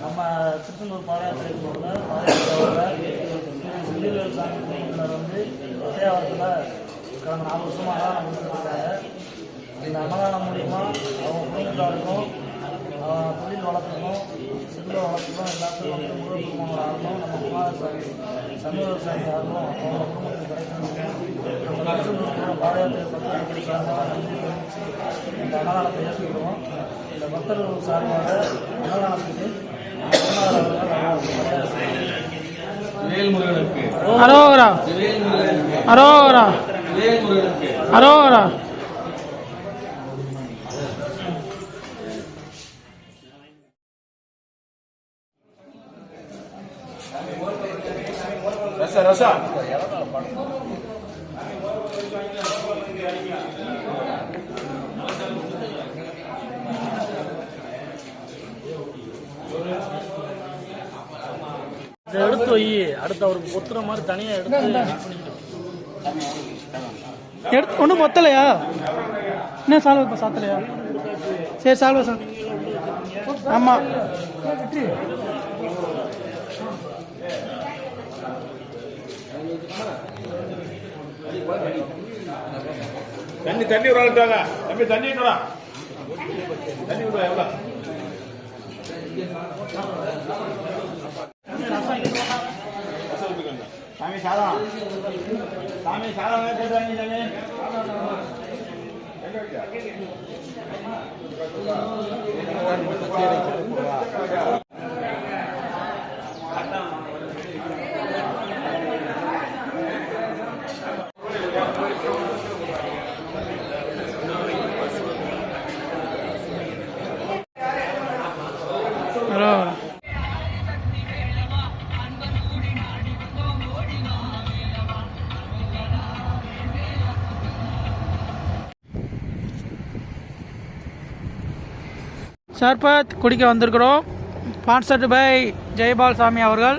நம்ம திருச்செந்தூர் பாதயாத்திரைக்கு போகிறத பாதயாத்திராவில் சாமி கும்பிட்டுனர் வந்து சேவாரத்தில் கடந்த நாலு வருஷமாக தான் கொடுத்துருக்காங்க இந்த அன்னதானம் மூலிமா அவங்க குடும்பத்தாருக்கும் தொழில் வளர்க்கணும் செல்வ வளர்க்கணும் எல்லாத்துக்கும் வந்து முழு குடும்பங்கள் ஆகணும் நம்ம குமாரசாமி சமூக விவசாயி ஆகணும் அவங்க குடும்பத்துக்கு கிடைக்கணும் திருச்செந்தூர் பாதயாத்திரை பற்றி இந்த அன்னதானத்தை ஏற்றுக்கிறோம் இந்த பக்தர்கள் சார்பாக அன்னதானத்துக்கு வேல்முருகனுக்கு அரோகரா. வேல்முருகனுக்கு அரோகரா. அரோகரா ரசா. இதை எடுத்து வை. அடுத்து அவருக்கு பொத்துற மாதிரி தனியாக எடுத்து எடுத்து ஒன்றும் மொத்தலையா என்ன சால்வை இப்போ சாத்தலையா? சரி சால்வை சார் ஆமாம் தண்ணி தண்ணி ஒரு ஆள்ட்டாங்க தம்பி தண்ணி விட்டுடா தண்ணி விட்டுடா எவ்வளோ? சாமி சாதம் சாமி சாதம் கேட்டாங்க சாமி அரோகரா சர்பத் குடிக்க வந்திருக்கிறோம். ஸ்பான்சர்டு பை ஜெயபால் சாமி அவர்கள்.